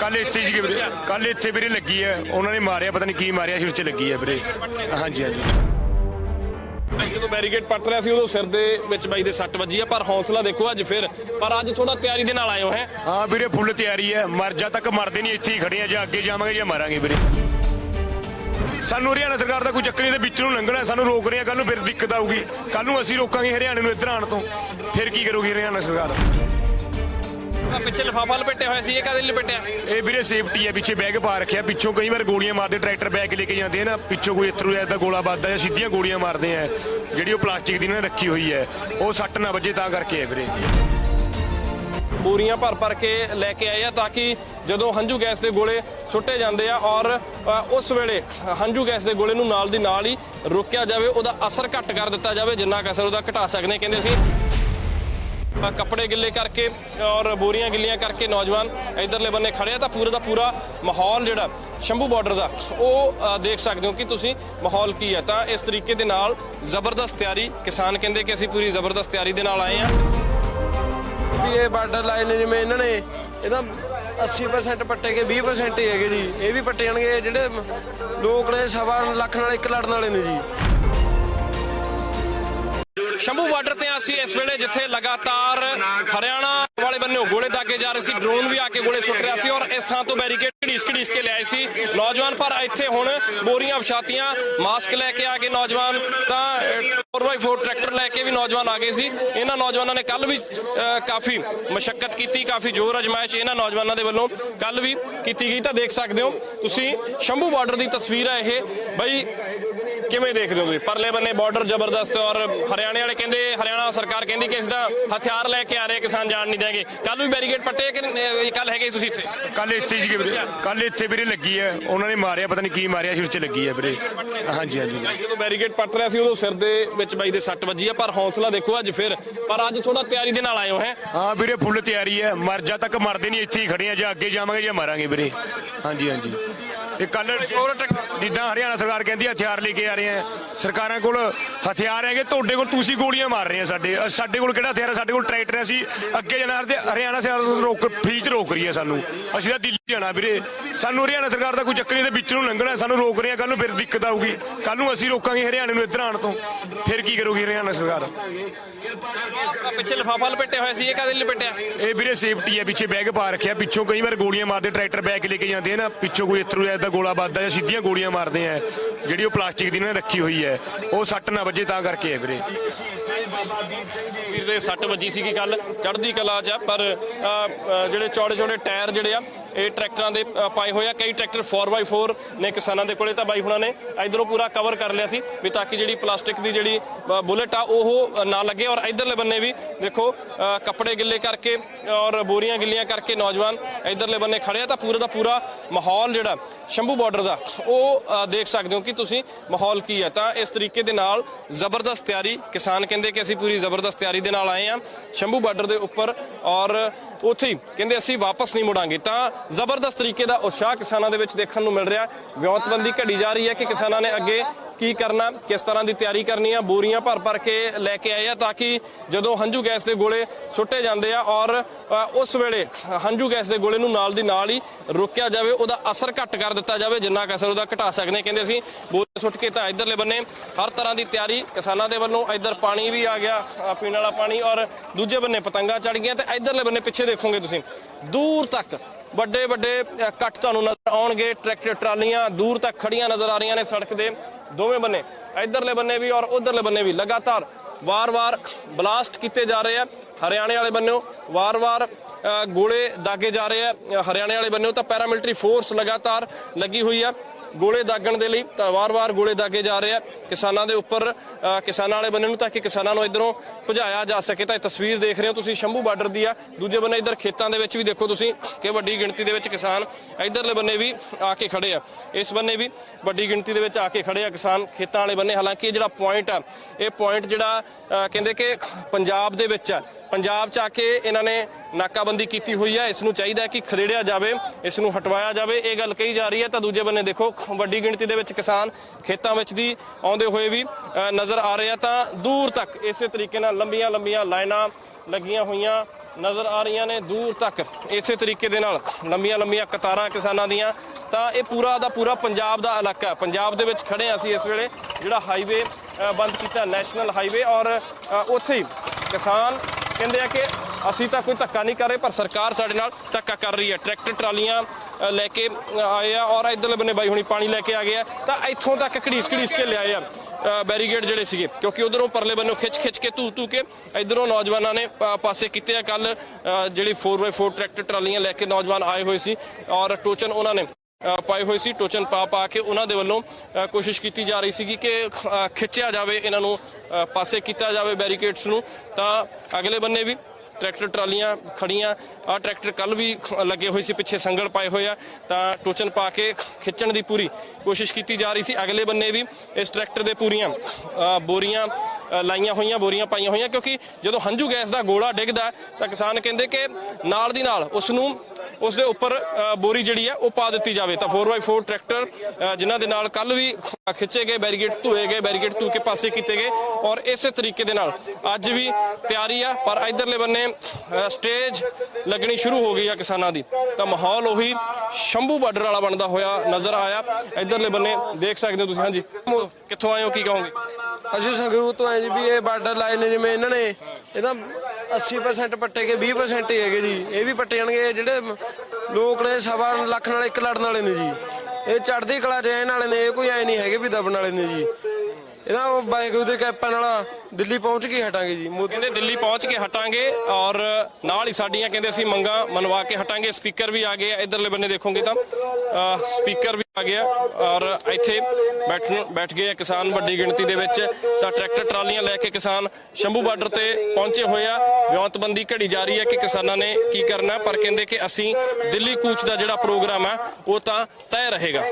ਕੱਲ ਇੱਥੇ ਵੀਰੇ। ਕੱਲ ਇੱਥੇ ਵੀਰੇ ਲੱਗੀ ਹੈ। ਉਹਨਾਂ ਨੇ ਮਾਰਿਆ ਪਤਾ ਨਹੀਂ ਕੀ ਮਾਰਿਆ ਸਿਰ 'ਚ ਲੱਗੀ ਹੈ ਵੀਰੇ। ਹਾਂਜੀ ਹਾਂਜੀ। ਜਦੋਂ ਬੈਰੀਕੇਡ ਪੱਟ ਰਿਹਾ ਸੀ ਉਦੋਂ ਸਿਰ ਦੇ ਵਿੱਚ ਬਾਈ ਦੇ ਸੱਟ ਵੱਜੀ ਆ ਪਰ ਹੌਸਲਾ ਦੇਖੋ ਅੱਜ ਫਿਰ। ਪਰ ਅੱਜ ਥੋੜਾ ਤਿਆਰੀ ਦੇ ਨਾਲ ਆਏ ਹੋ ਹੈ? ਹਾਂ ਵੀਰੇ ਫੁੱਲ ਤਿਆਰੀ ਹੈ। ਮਰ ਜਾ ਤੱਕ ਮਰਦੇ ਨਹੀਂ ਇੱਥੇ ਹੀ ਖੜੇ ਆ। ਜਾਂ ਅੱਗੇ ਜਾਵਾਂਗੇ ਜਾਂ ਮਾਰਾਂਗੇ ਵੀਰੇ। ਸਾਨੂੰ ਹਰਿਆਣਾ ਸਰਕਾਰ ਦਾ ਕੋਈ ਚੱਕਰ ਨਹੀਂ ਤੇ ਵਿੱਚ ਨੂੰ ਲੰਘਣਾ ਸਾਨੂੰ ਰੋਕ ਰਹੇ। ਕੱਲ ਨੂੰ ਫਿਰ ਦਿੱਕਤ ਆਊਗੀ। ਕੱਲ ਨੂੰ ਅਸੀਂ ਰੋਕਾਂਗੇ ਹਰਿਆਣੇ ਨੂੰ ਇੱਧਰ ਆਉਣ ਤੋਂ। ਫਿਰ ਕੀ ਕਰੂਗੀ ਹਰਿਆਣਾ ਸਰਕਾਰ? ਪਿੱਛੇ ਲਿਫਾਫਾ ਲਪੇਟਿਆ ਹੋਇਆ ਸੀ ਇਹ ਲਈ ਲਪੇਟਿਆ? ਇਹ ਵੀਰੇ ਸੇਫਟੀ ਹੈ ਪਿੱਛੇ ਬੈਗ ਪਾ ਰੱਖਿਆ। ਪਿੱਛੋਂ ਕਈ ਵਾਰ ਗੋਲੀਆਂ ਮਾਰਦੇ ਟਰੈਕਟਰ ਬੈਗ ਲੈ ਕੇ ਜਾਂਦੇ ਆ ਨਾ ਪਿੱਛੋਂ ਕੋਈ ਇਥਰੂ ਐਦਾ ਗੋਲਾ ਵੱਜਦਾ ਜਾਂ ਸਿੱਧੀਆਂ ਗੋਲੀਆਂ ਮਾਰਦੇ ਆ। ਜਿਹੜੀ ਉਹ ਪਲਾਸਟਿਕ ਦੀ ਨਾ ਰੱਖੀ ਹੋਈ ਹੈ ਉਹ ਸੱਟ ਨਾ ਵੱਜੇ ਤਾਂ ਕਰਕੇ ਹੈ ਵੀਰੇ। ਬੋਰੀਆਂ ਭਰ ਭਰ ਕੇ ਲੈ ਕੇ ਆਏ ਆ ਤਾਂ ਕਿ ਜਦੋਂ ਹੰਝੂ ਗੈਸ ਦੇ ਗੋਲੇ ਸੁੱਟੇ ਜਾਂਦੇ ਆ ਔਰ ਉਸ ਵੇਲੇ ਹੰਝੂ ਗੈਸ ਦੇ ਗੋਲੇ ਨੂੰ ਨਾਲ ਦੀ ਨਾਲ ਹੀ ਰੋਕਿਆ ਜਾਵੇ ਉਹਦਾ ਅਸਰ ਘੱਟ ਕਰ ਦਿੱਤਾ ਜਾਵੇ ਜਿੰਨਾ ਕੁ ਅਸਰ ਉਹਦਾ ਘਟਾ ਸਕਦੇ ਕਹਿੰਦੇ ਸੀ। ਕੱਪੜੇ ਗਿੱਲੇ ਕਰਕੇ ਔਰ ਬੋਰੀਆਂ ਗਿੱਲੀਆਂ ਕਰਕੇ ਨੌਜਵਾਨ ਇਧਰਲੇ ਬੰਨੇ ਖੜੇ ਆ ਤਾਂ ਪੂਰਾ ਦਾ ਪੂਰਾ ਮਾਹੌਲ ਜਿਹੜਾ ਸ਼ੰਭੂ ਬਾਰਡਰ ਦਾ, ਉਹ ਦੇਖ ਸਕਦੇ ਹੋ ਕਿ ਤੁਸੀਂ ਮਾਹੌਲ ਕੀ ਹੈ। ਤਾਂ ਇਸ ਤਰੀਕੇ ਦੇ ਨਾਲ ਜ਼ਬਰਦਸਤ ਤਿਆਰੀ, ਕਿਸਾਨ ਕਹਿੰਦੇ ਕਿ ਅਸੀਂ ਪੂਰੀ ਜ਼ਬਰਦਸਤ ਤਿਆਰੀ ਦੇ ਨਾਲ ਆਏ ਆ ਵੀ ਇਹ ਬਾਰਡਰ ਲਾਈਨ ਨੇ ਜਿਵੇਂ ਇਹਨਾਂ ਨੇ, ਇਹਦਾ 80% ਪੱਟੇ ਕੇ 20% ਹੀ ਹੈਗੇ ਜੀ। ਇਹ ਵੀ ਪੱਟੇ ਜਾਣਗੇ ਜਿਹੜੇ ਲੋਕ ਨੇ ਸਵਾ ਲੱਖ ਨਾਲ ਇੱਕ ਲੜਨ ਵਾਲੇ ਨੇ ਜੀ। ਸ਼ੰਭੂ ਬਾਰਡਰ ਤੇ ਅਸੀਂ ਇਸ ਵੇਲੇ ਜਿੱਥੇ ਲਗਾਤਾਰ ਹਰਿਆਣਾ ਵਾਲੇ ਬੰਨਿਓ ਗੋਲੇ ਦਾਗੇ ਜਾ ਰਹੇ ਸੀ ਡਰੋਨ ਵੀ ਆ ਕੇ ਗੋਲੇ ਸੁੱਟ ਰਿਹਾ ਸੀ ਔਰ ਇਸ ਥਾਂ ਤੋਂ ਬੈਰੀਕੇਡ ਢੀਸ ਕੇ ਢੀਸ ਕੇ ਲਿਆਏ ਸੀ। ਨੌਜਵਾਨ ਪਰ ਇੱਥੇ ਹੁਣ ਬੋਰੀਆਂ ਵਿਛਾਤੀਆਂ ਮਾਸਕ ਲੈ ਕੇ ਆ ਕੇ ਨੌਜਵਾਨ, ਤਾਂ 4x4 ਟਰੈਕਟਰ ਲੈ ਕੇ ਵੀ ਨੌਜਵਾਨ ਆ ਗਏ ਸੀ। ਇਹਨਾਂ ਨੌਜਵਾਨਾਂ ਨੇ ਕੱਲ ਵੀ ਕਾਫੀ ਮਸ਼ੱਕਤ ਕੀਤੀ, ਕਾਫੀ ਜ਼ੋਰ ਅਜਮਾਇਸ਼ ਇਹਨਾਂ ਨੌਜਵਾਨਾਂ ਦੇ ਵੱਲੋਂ ਕੱਲ ਵੀ ਕੀਤੀ ਗਈ। ਤਾਂ ਦੇਖ ਸਕਦੇ ਹੋ ਤੁਸੀਂ, ਸ਼ੰਭੂ ਬਾਰਡਰ ਦੀ ਤਸਵੀਰ ਹੈ ਇਹ। ਬਈ ਕਿਵੇਂ ਦੇਖਦੇ ਹੋ ਤੁਸੀਂ? ਪਰਲੇ ਬੰਨੇ ਬਾਰਡਰ ਜ਼ਬਰਦਸਤ ਔਰ ਹਰਿਆਣੇ ਵਾਲੇ ਕਹਿੰਦੇ ਹਰਿਆਣਾ ਸਰਕਾਰ ਕਹਿੰਦੀ ਕਿ ਇਸ ਦਾ ਹਥਿਆਰ ਲੈ ਕੇ ਆ ਰਹੇ ਕਿਸਾਨ ਜਾਣ ਨਹੀਂ ਦੇਣਗੇ। ਕੱਲ ਵੀ ਬੈਰੀਕੇਡ ਪੱਟੇ ਕਿ ਕੱਲ ਹੈਗੇ ਤੁਸੀਂ ਇੱਥੇ? ਕੱਲ ਇੱਥੇ ਵੀਰੇ। ਕੱਲ ਇੱਥੇ ਵੀਰੇ ਲੱਗੀ ਹੈ। ਉਹਨਾਂ ਨੇ ਮਾਰਿਆ ਪਤਾ ਨਹੀਂ ਕੀ ਮਾਰਿਆ ਸਿਰ 'ਚ ਲੱਗੀ ਹੈ ਵੀਰੇ। ਹਾਂਜੀ ਹਾਂਜੀ। ਜਦੋਂ ਬੈਰੀਕੇਡ ਪੱਟ ਰਿਹਾ ਸੀ ਉਦੋਂ ਸਿਰ ਦੇ ਵਿੱਚ ਬਾਈ ਦੇ ਸੱਟ ਵੱਜੀ ਆ ਪਰ ਹੌਸਲਾ ਦੇਖੋ ਅੱਜ ਫਿਰ। ਪਰ ਅੱਜ ਥੋੜਾ ਤਿਆਰੀ ਦੇ ਨਾਲ ਆਏ ਹੋ ਹੈ? ਹਾਂ ਵੀਰੇ ਫੁੱਲ ਤਿਆਰੀ ਹੈ। ਮਰ ਜਾ ਤੱਕ ਮਰਦੇ ਨਹੀਂ ਇੱਥੇ ਹੀ ਖੜੇ ਆ ਜਾਂ ਅੱਗੇ ਜਾਵਾਂਗੇ ਜਾਂ ਮਾਰਾਂਗੇ ਵੀਰੇ। ਹਾਂਜੀ ਹਾਂਜੀ। ਤੇ ਕੱਲ ਜਿੱਦਾਂ ਹਰਿਆਣਾ ਸਰਕਾਰ ਕਹਿੰਦੀ ਹੈ ਹਥਿਆਰ ਲੈ ਕੇ ਆ ਰਹੇ ਆ ਸਰਕਾਰਾਂ ਕੋਲ ਹਥਿਆਰ ਹੈਗੇ ਤੁਹਾਡੇ ਕੋਲ ਤੁਸੀਂ ਗੋਲੀਆਂ ਮਾਰ ਰਹੇ ਆ ਸਾਡੇ। ਅ, ਸਾਡੇ ਕੋਲ ਕਿਹੜਾ ਹਥਿਆਰ ਹੈ ਸਾਡੇ ਕੋਲ ਟਰੈਕਟਰ ਹੈ ਅਸੀਂ ਅੱਗੇ ਜਾਣਾ ਤੇ ਹਰਿਆਣਾ ਸਰਕਾਰ ਰੋਕ ਫ੍ਰੀ ਚ ਰੋਕ ਰਹੀ ਹੈ ਸਾਨੂੰ। ਅਸੀਂ ਤਾਂ ਦਿੱਲੀ ਜਾਣਾ ਵੀਰੇ। ਸਾਨੂੰ ਹਰਿਆਣਾ ਸਰਕਾਰ ਦਾ ਕੋਈ ਚੱਕਰ ਨਹੀਂ ਤੇ ਵਿੱਚ ਨੂੰ ਲੰਘਣਾ ਸਾਨੂੰ ਰੋਕ ਰਹੇ ਆ ਕੱਲ ਨੂੰ ਫਿਰ ਦਿੱਕਤ ਆਊਗੀ। ਕੱਲ ਨੂੰ ਅਸੀਂ ਰੋਕਾਂਗੇ ਹਰਿਆਣੇ ਨੂੰ ਇੱਧਰ ਆਉਣ ਤੋਂ। ਫਿਰ ਕੀ ਕਰੂਗੀ ਹਰਿਆਣਾ ਸਰਕਾਰ? ਪਿੱਛੇ ਲਿਫਾਫਾ ਲਪੇਟਿਆ ਹੋਇਆ ਸੀ ਇਹ ਕਾਹਦੇ ਲਈ ਲਪੇਟਿਆ ਇਹ ਵੀਰੇ ਸੇਫਟੀ ਹੈ ਪਿੱਛੇ ਬੈਗ ਪਾ ਰੱਖਿਆ। ਪਿੱਛੋਂ ਕਈ ਵਾਰ ਗੋਲੀਆਂ ਮਾਰਦੇ ਟਰੈਕਟਰ ਬੈਗ ਲੈ ਕੇ ਜਾਂਦੇ ਆ ਨਾ। ਪਿੱਛੋਂ ਕੋਈ ਇਥਰੂ ਐਦਾ ਗੋਲਾ ਵੱਜਦਾ ਜਾਂ ਸਿੱਧੀਆਂ ਗੋਲੀਆਂ ਮਾਰਦੇ ਆ। ਜਿਹੜੀ ਉਹ ਪਲਾਸਟਿਕ ਦੀ ਨਾ ਰੱਖੀ ਹੋਈ ਹੈ ਉਹ ਸੱਟ ਨਾ ਵੱਜੇ ਤਾਂ ਕਰਕੇ ਹੈ ਵੀਰੇ। ਵੀਰ ਦੇ ਸੱਟ ਵੱਜੀ ਸੀਗੀ ਕੱਲ ਚੜ੍ਹਦੀ ਕਲਾ ਚ ਆ, ਪਰ ਅ, ਅ, ਜਿਹੜੇ ਚੌੜੇ ਚੌੜੇ ਟਾਇਰ ਜਿਹੜੇ ਆ ਇਹ ਟਰੈਕਟਰਾਂ ਦੇ ਅ, ਪਾਏ ਹੋਏ ਆ। ਕਈ ਟਰੈਕਟਰ 4x4 ਨੇ ਕਿਸਾਨਾਂ ਦੇ ਕੋਲੇ ਤਾਂ ਬਾਈ ਹੁਣਾਂ ਨੇ ਇਧਰੋਂ ਪੂਰਾ ਕਵਰ ਕਰ ਲਿਆ ਸੀ ਵੀ ਤਾਂ ਕਿ ਜਿਹੜੀ ਪਲਾਸਟਿਕ ਦੀ ਜਿਹੜੀ ਅ, ਬੁਲੇਟ ਆ ਉਹ ਨਾ ਲੱਗੇ। ਔਰ ਇਧਰਲੇ ਬੰਨੇ ਵੀ ਦੇਖੋ ਅ, ਕੱਪੜੇ ਗਿੱਲੇ ਕਰਕੇ ਔਰ ਬੋਰੀਆਂ ਗਿੱਲੀਆਂ ਕਰਕੇ ਨੌਜਵਾਨ ਇਧਰਲੇ ਬੰਨੇ ਖੜੇ ਆ ਤਾਂ ਪੂਰਾ ਦਾ ਪੂਰਾ ਮਾਹੌਲ ਜਿਹੜਾ ਸ਼ੰਭੂ ਬਾਰਡਰ ਦਾ ਉਹ ਅ, ਦੇਖ ਸਕਦੇ ਹੋ ਕਿ ਤੁਸੀਂ ਮਾਹੌਲ ਕੀ ਹੈ? ਤਾਂ ਇਸ ਤਰੀਕੇ ਦੇ ਨਾਲ ਜ਼ਬਰਦਸਤ ਤਿਆਰੀ, ਕਿਸਾਨ ਕਹਿੰਦੇ ਕਿ ਅਸੀਂ ਪੂਰੀ ਜ਼ਬਰਦਸਤ ਤਿਆਰੀ ਦੇ ਨਾਲ ਆਏ ਆ ਸ਼ੰਭੂ ਬਾਰਡਰ ਦੇ ਉੱਪਰ ਔਰ ਉੱਥੇ ਕਹਿੰਦੇ ਅਸੀਂ ਵਾਪਸ ਨਹੀਂ ਮੁੜਾਂਗੇ। ਤਾਂ ਜ਼ਬਰਦਸਤ ਤਰੀਕੇ ਦਾ ਉਤਸ਼ਾਹ ਕਿਸਾਨਾਂ ਦੇ ਵਿੱਚ ਦੇਖਣ ਨੂੰ ਮਿਲ ਰਿਹਾ। ਵਿਉਂਤਬੰਦੀ ਘੜੀ ਜਾ ਰਹੀ ਹੈ ਕਿ ਕਿਸਾਨਾਂ ਨੇ ਅੱਗੇ ਕੀ ਕਰਨਾ ਕਿਸ ਤਰ੍ਹਾਂ ਦੀ ਤਿਆਰੀ ਕਰਨੀ ਆ ਬੋਰੀਆਂ ਭਰ ਭਰ ਕੇ ਲੈ ਕੇ ਆਏ ਆ ਤਾਂ ਕਿ ਜਦੋਂ ਹੰਝੂ ਗੈਸ ਦੇ ਗੋਲੇ ਸੁੱਟੇ ਜਾਂਦੇ ਆ ਔਰ ਉਸ ਵੇਲੇ ਹੰਝੂ ਗੈਸ ਦੇ ਗੋਲੇ ਨੂੰ ਨਾਲ ਦੀ ਨਾਲ ਹੀ ਰੋਕਿਆ ਜਾਵੇ ਉਹਦਾ ਅਸਰ ਘੱਟ ਕਰ ਦਿੱਤਾ ਜਾਵੇ ਜਿੰਨਾ ਕੁ ਅਸਰ ਉਹਦਾ ਘਟਾ ਸਕਦੇ ਕਹਿੰਦੇ ਅਸੀਂ ਬੋਲੇ ਸੁੱਟ ਕੇ ਤਾਂ ਇਧਰਲੇ ਬੰਨੇ ਹਰ ਤਰ੍ਹਾਂ ਦੀ ਤਿਆਰੀ ਕਿਸਾਨਾਂ ਦੇ ਵੱਲੋਂ ਇਧਰ ਪਾਣੀ ਵੀ ਆ ਗਿਆ ਪੀਣ ਵਾਲਾ ਪਾਣੀ ਔਰ ਦੂਜੇ ਬੰਨੇ ਪਤੰਗਾਂ ਚੜ ਗਈਆਂ ਤੇ ਇਧਰਲੇ ਬੰਨੇ ਪਿੱਛੇ ਦੇਖੋਗੇ ਤੁਸੀਂ ਦੂਰ ਤੱਕ ਵੱਡੇ ਵੱਡੇ ਅ, ਕੱਟ ਤੁਹਾਨੂੰ ਨਜ਼ਰ ਆਉਣਗੇ ਟਰੈਕਟਰ ਟਰਾਲੀਆਂ ਦੂਰ ਤੱਕ ਖੜੀਆਂ ਨਜ਼ਰ ਆ ਰਹੀਆਂ ਨੇ ਸੜਕ ਦੇ। ਦੋਵੇਂ ਬੰਨੇ ਇਧਰਲੇ ਬੰਨੇ ਵੀ ਔਰ ਉਧਰਲੇ ਬੰਨੇ ਵੀ ਲਗਾਤਾਰ ਵਾਰ-ਵਾਰ ਬਲਾਸਟ ਕੀਤੇ ਜਾ ਰਹੇ ਆ। ਹਰਿਆਣੇ ਵਾਲੇ ਬੰਨਿਓ ਵਾਰ-ਵਾਰ ਅ, ਗੋਲੇ ਦਾਗੇ ਜਾ ਰਹੇ ਆ। ਹਰਿਆਣੇ ਵਾਲੇ ਬੰਨਿਓ ਤਾਂ ਪੈਰਾਮਿਲਟਰੀ ਫੋਰਸ ਲਗਾਤਾਰ ਲੱਗੀ ਹੋਈ ਆ। ਗੋਲੇ ਦਾਗਣ ਦੇ ਲਈ ਤਾਂ ਵਾਰ-ਵਾਰ ਗੋਲੇ ਦਾਗੇ ਜਾ ਰਹੇ ਆ। ਕਿਸਾਨਾਂ ਦੇ ਉੱਪਰ ਕਿਸਾਨਾਂ ਵਾਲੇ ਬੰਨੇ ਨੂੰ ਤਾਂ ਕਿ ਕਿਸਾਨਾਂ ਨੂੰ ਇਧਰੋਂ ਭਜਾਇਆ ਜਾ ਸਕੇ। ਤਾਂ ਇਹ ਤਸਵੀਰ ਦੇਖ ਰਹੇ ਹੋ ਤੁਸੀਂ, ਸ਼ੰਭੂ ਬਾਰਡਰ ਦੀ ਆ। ਦੂਜੇ ਬੰਨੇ ਇਧਰ ਖੇਤਾਂ ਦੇ ਵਿੱਚ ਵੀ ਦੇਖੋ ਤੁਸੀਂ ਕਿ ਵੱਡੀ ਗਿਣਤੀ ਦੇ ਵਿੱਚ ਕਿਸਾਨ ਇਧਰਲੇ ਬੰਨੇ ਵੀ ਆ ਕੇ ਖੜੇ ਆ। ਇਸ ਬੰਨੇ ਵੀ ਵੱਡੀ ਗਿਣਤੀ ਦੇ ਵਿੱਚ ਆ ਕੇ ਖੜੇ ਆ ਕਿਸਾਨ ਖੇਤਾਂ ਵਾਲੇ ਬੰਨੇ। ਹਾਲਾਂਕਿ ਇਹ ਜਿਹੜਾ ਪੁਆਇੰਟ ਆ, ਇਹ ਪੁਆਇੰਟ ਜਿਹੜਾ ਕਹਿੰਦੇ ਕਿ ਪੰਜਾਬ ਦੇ ਵਿੱਚ ਆ ਪੰਜਾਬ ਚ ਆ ਕੇ ਇਹਨਾਂ ਨੇ ਨਾਕਾਬੰਦੀ ਕੀਤੀ ਹੋਈ ਹੈ। ਇਸ ਨੂੰ ਚਾਹੀਦਾ ਹੈ ਕਿ ਖਦੇੜਿਆ ਜਾਵੇ, ਇਸ ਨੂੰ ਹਟਵਾਇਆ ਜਾਵੇ। ਇਹ ਗੱਲ ਕਹੀ ਜਾ ਰਹੀ ਹੈ ਤਾਂ ਦੂਜੇ ਬੰਨੇ ਦੇਖੋ, ਵੱਡੀ ਗਿਣਤੀ ਦੇ ਵਿੱਚ ਕਿਸਾਨ ਖੇਤਾਂ ਵਿੱਚ ਦੀ ਆਉਂਦੇ ਹੋਏ ਵੀ ਨਜ਼ਰ ਆ ਰਹੇ ਆ ਤਾਂ ਦੂਰ ਤੱਕ ਇਸੇ ਤਰੀਕੇ ਨਾਲ ਲੰਬੀਆਂ ਲੰਬੀਆਂ ਲਾਈਨਾਂ ਲੱਗੀਆਂ ਹੋਈਆਂ ਨਜ਼ਰ ਆ ਰਹੀਆਂ ਨੇ। ਦੂਰ ਤੱਕ ਇਸੇ ਤਰੀਕੇ ਦੇ ਨਾਲ ਲੰਮੀਆਂ ਲੰਮੀਆਂ ਕਤਾਰਾਂ ਕਿਸਾਨਾਂ ਦੀਆਂ। ਤਾਂ ਇਹ ਪੂਰਾ ਦਾ ਪੂਰਾ ਪੰਜਾਬ ਦਾ ਇਲਾਕਾ ਹੈ। ਪੰਜਾਬ ਦੇ ਵਿੱਚ ਖੜੇ ਹਾਂ ਅਸੀਂ ਇਸ ਵੇਲੇ, ਜਿਹੜਾ ਹਾਈਵੇ ਬੰਦ ਕੀਤਾ ਨੈਸ਼ਨਲ ਹਾਈਵੇ ਔਰ ਉੱਥੇ ਹੀ ਕਿਸਾਨ ਕਹਿੰਦੇ ਆ ਕਿ ਅਸੀਂ ਤਾਂ ਕੋਈ ਧੱਕਾ ਨਹੀਂ ਕਰ ਰਹੇ, ਪਰ ਸਰਕਾਰ ਸਾਡੇ ਨਾਲ ਧੱਕਾ ਕਰ ਰਹੀ ਹੈ। ਟਰੈਕਟਰ, ਟਰਾਲੀਆਂ ਲੈ ਕੇ ਆਏ ਆ ਔਰ ਇਧਰਲੇ ਬੰਨੇ ਬਾਈ ਹੁਣੀ ਪਾਣੀ ਲੈ ਕੇ ਆ ਗਏ ਆ। ਤਾਂ ਇੱਥੋਂ ਤੱਕ ਘੜੀਸ ਘੜੀਸ ਕੇ ਲਿਆਏ ਆ ਬੈਰੀਗੇਡ ਜਿਹੜੇ ਸੀਗੇ। ਕਿਉਂਕਿ ਉਧਰੋਂ ਪਰਲੇ ਬੰਨੋਂ ਖਿੱਚ ਖਿੱਚ ਕੇ ਧੂ ਧੂ ਕੇ ਇਧਰੋਂ ਨੌਜਵਾਨਾਂ ਨੇ ਪਾਸੇ ਕੀਤੇ ਆ। ਕੱਲ ਜਿਹੜੀ 4x4 ਟਰੈਕਟਰ, ਟਰਾਲੀਆਂ ਲੈ ਕੇ ਨੌਜਵਾਨ ਆਏ ਹੋਏ ਸੀ ਔਰ ਟੋਚਨ ਉਹਨਾਂ ਨੇ ਪਾਏ ਹੋਏ ਸੀ ਟੋਚਨ ਪਾ ਪਾ ਕੇ ਉਹਨਾਂ ਦੇ ਵੱਲੋਂ ਕੋਸ਼ਿਸ਼ ਕੀਤੀ ਜਾ ਰਹੀ ਸੀਗੀ ਕਿ ਖਿੱਚਿਆ ਜਾਵੇ, ਇਹਨਾਂ ਨੂੰ ਪਾਸੇ ਕੀਤਾ ਜਾਵੇ ਬੈਰੀਕੇਡਸ ਨੂੰ। ਤਾਂ ਅਗਲੇ ਬੰਨੇ ਵੀ ਟਰੈਕਟਰ ਟਰਾਲੀਆਂ ਖੜੀਆਂ ਆ ਟਰੈਕਟਰ ਕੱਲ ਵੀ ਖ- ਲੱਗੇ ਹੋਏ ਸੀ, ਪਿੱਛੇ ਸੰਗਲ ਪਾਏ ਹੋਏ ਆ। ਤਾਂ ਟੋਚਨ ਪਾ ਕੇ ਖਿੱਚਣ ਦੀ ਪੂਰੀ ਕੋਸ਼ਿਸ਼ ਕੀਤੀ ਜਾ ਰਹੀ ਸੀ। ਅਗਲੇ ਬੰਨੇ ਵੀ ਇਸ ਟਰੈਕਟਰ ਦੇ ਪੂਰੀਆਂ ਬੋਰੀਆਂ ਲਾਈਆਂ ਹੋਈਆਂ, ਬੋਰੀਆਂ ਪਾਈਆਂ ਹੋਈਆਂ, ਕਿਉਂਕਿ ਜਦੋਂ ਹੰਝੂ ਗੈਸ ਦਾ ਗੋਲਾ ਡਿੱਗਦਾ, ਤਾਂ ਕਿਸਾਨ ਕਹਿੰਦੇ ਕਿ ਨਾਲ ਦੀ ਨਾਲ ਉਸ ਨੂੰ ਉਸ ਦੇ ਉੱਪਰ ਬੋਰੀ ਜਿਹੜੀ ਹੈ ਉਹ ਪਾ ਦਿੱਤੀ ਜਾਵੇ। ਤਾਂ 4x4 ਟਰੈਕਟਰ ਅ, ਜਿਨ੍ਹਾਂ ਦੇ ਨਾਲ ਕੱਲ ਵੀ ਖਿੱਚੇ ਗਏ ਬੈਰੀਗੇਟ ਧੋਏ ਗਏ ਬੈਰੀਗੇਟ ਧੂ ਕੇ ਪਾਸੇ ਕੀਤੇ ਗਏ ਔਰ ਇਸੇ ਤਰੀਕੇ ਦੇ ਨਾਲ ਅੱਜ ਵੀ ਤਿਆਰੀ ਆ ਪਰ ਇਧਰਲੇ ਬੰਨੇ ਸਟੇਜ ਲੱਗਣੀ ਸ਼ੁਰੂ ਹੋ ਗਈ ਆ ਕਿਸਾਨਾਂ ਦੀ। ਤਾਂ ਮਾਹੌਲ ਉਹੀ ਸ਼ੰਭੂ ਬਾਰਡਰ ਵਾਲਾ ਬਣਦਾ ਹੋਇਆ ਨਜ਼ਰ ਆਇਆ। ਇਧਰਲੇ ਬੰਨੇ ਦੇਖ ਸਕਦੇ ਹੋ ਤੁਸੀਂ ਹਾਂਜੀ। ਕਿੱਥੋਂ ਆਏ ਹੋ ਕੀ ਕਹੋਗੇ? ਅਸੀਂ ਸੰਗਰੂਰ ਤੋਂ ਆਏ ਜੀ ਵੀ ਇਹ ਬਾਰਡਰ ਲਾਈਨ ਜਿਵੇਂ ਇਹਨਾਂ ਨੇ। ਇਹਦਾ 80% ਪੱਟੇ ਕੇ 20% ਹੀ ਹੈਗੇ ਜੀ। ਇਹ ਵੀ ਪੱਟੇ ਜਾਣਗੇ ਜਿਹੜੇ ਲੋਕ ਨੇ, ਸਵਾ ਲੱਖ ਨਾਲ ਇੱਕ ਲੜਨ ਵਾਲੇ ਨੇ ਜੀ। ਇਹ ਚੜ੍ਹਦੀ ਕਲਾ ਚ ਰਹਿਣ ਵਾਲੇ ਨੇ, ਇਹ ਕੋਈ ਐ ਨਹੀਂ ਹੈਗੇ ਵੀ ਦਬਣ ਵਾਲੇ ਨੇ ਜੀ। ਇਹਦਾ ਵਾਹਿਗੁਰੂ ਦੇ ਕਿਰਪਾ ਨਾਲ ਦਿੱਲੀ ਪਹੁੰਚ ਕੇ ਹਟਾਂਗੇ ਜੀ। ਮੋਦੀ ਕਹਿੰਦੇ ਦਿੱਲੀ ਪਹੁੰਚ ਕੇ ਹਟਾਂਗੇ ਔਰ ਨਾਲ ਹੀ ਸਾਡੀਆਂ ਕਹਿੰਦੇ ਅਸੀਂ ਮੰਗਾਂ ਮਨਵਾ ਕੇ ਹਟਾਂਗੇ। ਸਪੀਕਰ ਵੀ ਆ ਗਏ ਆ ਇਧਰਲੇ ਬੰਨੇ ਦੇਖੋਗੇ ਤਾਂ ਸਪੀਕਰ ਵੀ ਆ ਗਿਆ ਔਰ ਇੱਥੇ ਬੈਠਣ ਬੈਠ ਗਏ ਆ ਕਿਸਾਨ ਵੱਡੀ ਗਿਣਤੀ ਦੇ ਵਿੱਚ। ਤਾਂ ਟਰੈਕਟਰ ਟਰਾਲੀਆਂ ਲੈ ਕੇ ਕਿਸਾਨ ਸ਼ੰਭੂ ਬਾਰਡਰ ਤੇ ਪਹੁੰਚੇ ਹੋਏ ਆ। ਵਿਉਂਤਬੰਦੀ ਘੜੀ ਜਾ ਰਹੀ ਹੈ ਕਿ ਕਿਸਾਨਾਂ ਨੇ ਕੀ ਕਰਨਾ, ਪਰ ਕਹਿੰਦੇ ਕਿ ਅਸੀਂ ਦਿੱਲੀ ਕੂਚ ਦਾ ਜਿਹੜਾ ਪ੍ਰੋਗਰਾਮ ਹੈ ਉਹ ਤਾਂ ਤੈਅ ਰਹੇਗਾ।